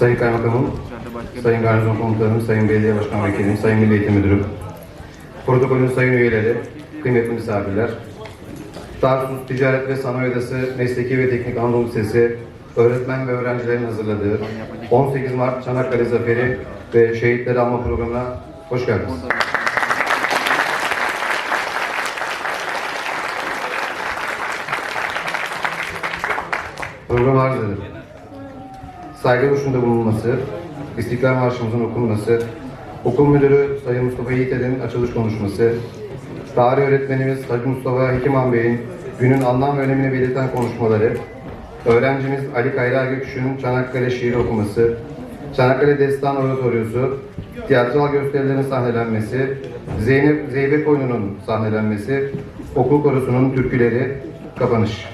Sayın Kaymakamım, Sayın Garnizon Komutanım, Sayın Belediye Başkan Vekilim, Sayın Milli Eğitim Müdürüm, protokolün sayın üyeleri, kıymetli misafirler, Tarsus Ticaret ve Sanayi Odası Mesleki ve Teknik Anadolu Lisesi öğretmen ve öğrencilerin hazırladığı 18 Mart Çanakkale Zaferi ve Şehitleri Anma Programı'na hoş geldiniz. Program arz eder. Saygı duruşunda bulunması, İstiklal Marşımızın okunması, okul müdürü Sayın Mustafa Yiğiter'in açılış konuşması, tarih öğretmenimiz Hacı Mustafa Hekiman Bey'in günün anlam ve önemini belirten konuşmaları, öğrencimiz Ali Kayra Göküş'ün Çanakkale şiiri okuması, Çanakkale Destan Oratoryosu, tiyatral gösterilerin sahnelenmesi, Zeynep Zeybek oyununun sahnelenmesi, okul korosunun türküleri, kapanış.